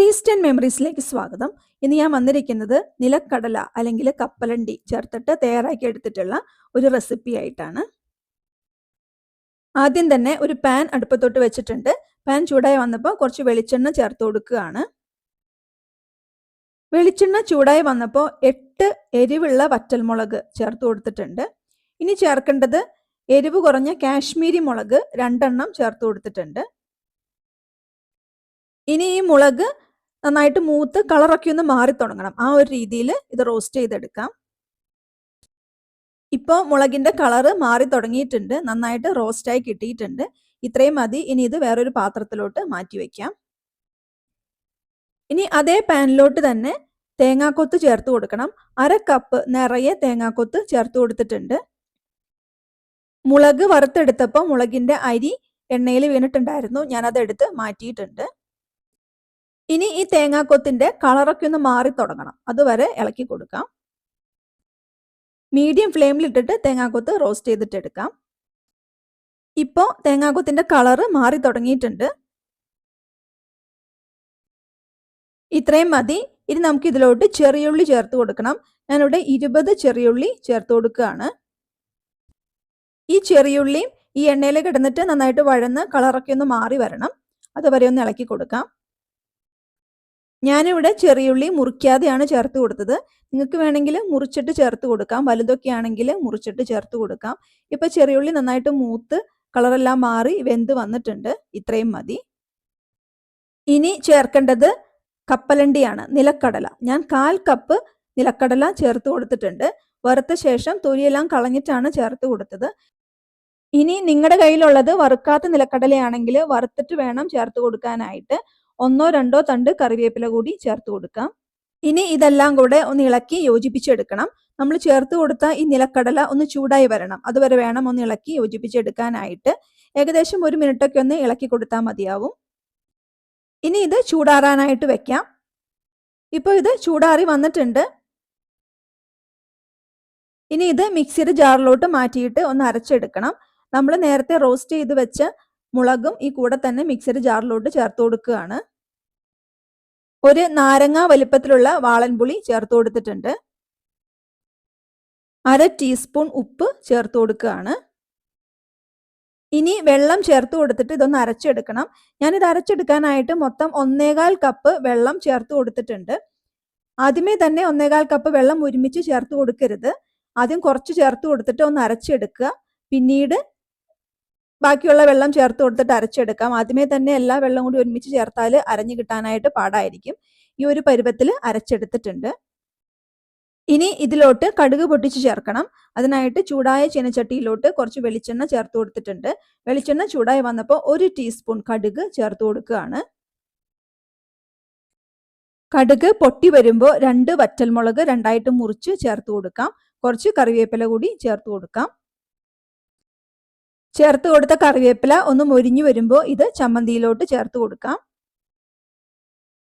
Taste and മെമ്മറീസിലേക്ക് സ്വാഗതം. ഇന്ന് ഞാൻ വന്നിരിക്കുന്നത് നിലക്കടല അല്ലെങ്കിൽ കപ്പലണ്ടി ചേർത്തിട്ട് തയ്യാറാക്കി എടുത്തിട്ടുള്ള ഒരു റെസിപ്പി ആയിട്ടാണ്. ആദ്യം തന്നെ ഒരു പാൻ അടുപ്പത്തോട്ട് വെച്ചിട്ടുണ്ട്. പാൻ ചൂടായി വന്നപ്പോൾ കുറച്ച് വെളിച്ചെണ്ണ ചേർത്ത് കൊടുക്കുകയാണ്. വെളിച്ചെണ്ണ ചൂടായി വന്നപ്പോൾ എട്ട് എരിവുള്ള വറ്റൽമുളക് ചേർത്ത് കൊടുത്തിട്ടുണ്ട്. ഇനി ചേർക്കേണ്ടത് എരിവ് കുറഞ്ഞ കാശ്മീരി മുളക് രണ്ടെണ്ണം ചേർത്ത് കൊടുത്തിട്ടുണ്ട്. ഇനി ഈ മുളക് നന്നായിട്ട് മൂത്ത് കളറൊക്കെ ഒന്ന് മാറി തുടങ്ങണം. ആ ഒരു രീതിയിൽ ഇത് റോസ്റ്റ് ചെയ്തെടുക്കാം. ഇപ്പോൾ മുളകിന്റെ കളറ് മാറി തുടങ്ങിയിട്ടുണ്ട്. നന്നായിട്ട് റോസ്റ്റായി കിട്ടിയിട്ടുണ്ട്. ഇത്രയും മതി. ഇനി ഇത് വേറൊരു പാത്രത്തിലോട്ട് മാറ്റി വയ്ക്കാം ഇനി അതേ പാനിലോട്ട് തന്നെ തേങ്ങാക്കൊത്ത് ചേർത്ത് കൊടുക്കണം. അര കപ്പ് നിറയെ തേങ്ങാക്കൊത്ത് ചേർത്ത് കൊടുത്തിട്ടുണ്ട്. മുളക് വറുത്തെടുത്തപ്പോൾ മുളകിന്റെ അരി എണ്ണയിൽ വീണിട്ടുണ്ടായിരുന്നു. ഞാനത് എടുത്ത് മാറ്റിയിട്ടുണ്ട്. ഇനി ഈ തേങ്ങാക്കൊത്തിന്റെ കളറൊക്കെ ഒന്ന് മാറി തുടങ്ങണം. അതുവരെ ഇളക്കി കൊടുക്കാം. മീഡിയം ഫ്ലെയിമിൽ ഇട്ടിട്ട് തേങ്ങാക്കൊത്ത് റോസ്റ്റ് ചെയ്തിട്ട് എടുക്കാം. ഇപ്പോൾ തേങ്ങാക്കൊത്തിന്റെ കളറ് മാറി തുടങ്ങിയിട്ടുണ്ട്. ഇത്രയും മതി. ഇനി നമുക്ക് ഇതിലോട്ട് ചെറിയുള്ളി ചേർത്ത് കൊടുക്കണം. ഞാനിവിടെ ഇരുപത് ചെറിയുള്ളി ചേർത്ത് കൊടുക്കുകയാണ്. ഈ ചെറിയുള്ളിയും ഈ എണ്ണയിൽ കിടന്നിട്ട് നന്നായിട്ട് വഴന്ന് കളറൊക്കെ ഒന്ന് മാറി വരണം. അതുവരെ ഒന്ന് ഇളക്കി കൊടുക്കാം. ഞാനിവിടെ ചെറിയുള്ളി മുറിക്കാതെയാണ് ചേർത്ത് കൊടുത്തത്. നിങ്ങൾക്ക് വേണമെങ്കിൽ മുറിച്ചിട്ട് ചേർത്ത് കൊടുക്കാം. വലുതൊക്കെ ആണെങ്കിൽ മുറിച്ചിട്ട് ചേർത്ത് കൊടുക്കാം. ഇപ്പം ചെറിയുള്ളി നന്നായിട്ട് മൂത്ത് കളറെല്ലാം മാറി വെന്ത് വന്നിട്ടുണ്ട്. ഇത്രയും മതി. ഇനി ചേർക്കേണ്ടത് കപ്പലണ്ടിയാണ് നിലക്കടല. ഞാൻ കാൽ കപ്പ് നിലക്കടല ചേർത്ത് കൊടുത്തിട്ടുണ്ട്. വറുത്ത ശേഷം തൊലിയെല്ലാം കളഞ്ഞിട്ടാണ് ചേർത്ത് കൊടുത്തത്. ഇനി നിങ്ങളുടെ കയ്യിലുള്ളത് വറുക്കാത്ത നിലക്കടലയാണെങ്കിൽ വറുത്തിട്ട് വേണം ചേർത്ത് കൊടുക്കാനായിട്ട്. ഒന്നോ രണ്ടോ തണ്ട് കറിവേപ്പില കൂടി ചേർത്ത് കൊടുക്കാം. ഇനി ഇതെല്ലാം കൂടെ ഒന്ന് ഇളക്കി യോജിപ്പിച്ചെടുക്കണം. നമ്മൾ ചേർത്ത് കൊടുത്ത ഈ നിലക്കടല ഒന്ന് ചൂടായി വരണം. അതുവരെ വേണം ഒന്ന് ഇളക്കി യോജിപ്പിച്ചെടുക്കാനായിട്ട്. ഏകദേശം ഒരു മിനിറ്റൊക്കെ ഒന്ന് ഇളക്കി കൊടുത്താൽ മതിയാവും. ഇനി ഇത് ചൂടാറാനായിട്ട് വെക്കാം. ഇപ്പോൾ ഇത് ചൂടാറി വന്നിട്ടുണ്ട്. ഇനി ഇത് മിക്സിയുടെ ജാറിലോട്ട് മാറ്റിയിട്ട് ഒന്ന് അരച്ചെടുക്കണം. നമ്മൾ നേരത്തെ റോസ്റ്റ് ചെയ്ത് വെച്ച മുളകും ഈ കൂടെ തന്നെ മിക്സിയുടെ ജാറിലോട്ട് ചേർത്ത് കൊടുക്കുകയാണ്. ഒരു നാരങ്ങ വലിപ്പത്തിലുള്ള വാളൻപുളി ചേർത്ത് കൊടുത്തിട്ടുണ്ട്. അര ടീസ്പൂൺ ഉപ്പ് ചേർത്ത് കൊടുക്കുകയാണ്. ഇനി വെള്ളം ചേർത്ത് കൊടുത്തിട്ട് ഇതൊന്ന് അരച്ചെടുക്കണം. ഞാനിത് അരച്ചെടുക്കാനായിട്ട് മൊത്തം ഒന്നേകാൽ കപ്പ് വെള്ളം ചേർത്ത് കൊടുത്തിട്ടുണ്ട്. ആദ്യമേ തന്നെ ഒന്നേകാൽ കപ്പ് വെള്ളം ഒരുമിച്ച് ചേർത്ത് കൊടുക്കരുത്. ആദ്യം കുറച്ച് ചേർത്ത് കൊടുത്തിട്ട് ഒന്ന് അരച്ചെടുക്കുക. പിന്നീട് ബാക്കിയുള്ള വെള്ളം ചേർത്ത് കൊടുത്തിട്ട് അരച്ചെടുക്കാം. ആദ്യമേ തന്നെ എല്ലാ വെള്ളം കൂടി ഒരുമിച്ച് ചേർത്താൽ അരഞ്ഞു കിട്ടാനായിട്ട് പാടായിരിക്കും. ഈ ഒരു പരുവത്തിൽ അരച്ചെടുത്തിട്ടുണ്ട്. ഇനി ഇതിലോട്ട് കടുക് പൊട്ടിച്ച് ചേർക്കണം. അതിനായിട്ട് ചൂടായ ചീനച്ചട്ടിയിലോട്ട് കുറച്ച് വെളിച്ചെണ്ണ ചേർത്ത് കൊടുത്തിട്ടുണ്ട്. വെളിച്ചെണ്ണ ചൂടായി വന്നപ്പോൾ ഒരു ടീസ്പൂൺ കടുക് ചേർത്ത് കൊടുക്കുകയാണ്. കടുക് പൊട്ടി വരുമ്പോൾ രണ്ട് വറ്റൽമുളക് രണ്ടായിട്ട് മുറിച്ച് ചേർത്ത് കൊടുക്കാം. കുറച്ച് കറിവേപ്പില കൂടി ചേർത്ത് കൊടുക്കാം. ചേർത്ത് കൊടുത്ത കറിവേപ്പില ഒന്ന് മൊരിഞ്ഞു വരുമ്പോൾ ഇത് ചമ്മന്തിയിലോട്ട് ചേർത്ത് കൊടുക്കാം.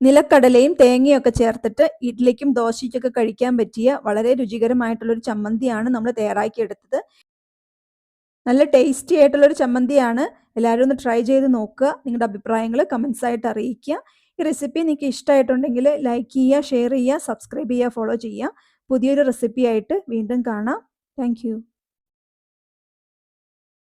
നിലക്കടലയും തേങ്ങയൊക്കെ ചേർത്തിട്ട് ഇഡ്ലിക്കും ദോശയ്ക്കൊക്കെ കഴിക്കാൻ പറ്റിയ വളരെ രുചികരമായിട്ടുള്ളൊരു ചമ്മന്തിയാണ് നമ്മൾ തയ്യാറാക്കിയെടുത്തത്. നല്ല ടേസ്റ്റി ആയിട്ടുള്ളൊരു ചമ്മന്തിയാണ്. എല്ലാവരും ഒന്ന് ട്രൈ ചെയ്ത് നോക്കുക. നിങ്ങളുടെ അഭിപ്രായങ്ങൾ കമൻസ് ആയിട്ട് അറിയിക്കുക. ഈ റെസിപ്പി നിങ്ങൾക്ക് ഇഷ്ടമായിട്ടുണ്ടെങ്കിൽ ലൈക്ക് ചെയ്യുക ഷെയർ ചെയ്യുക സബ്സ്ക്രൈബ് ചെയ്യുക ഫോളോ ചെയ്യുക. പുതിയൊരു റെസിപ്പി ആയിട്ട് വീണ്ടും കാണാം. താങ്ക്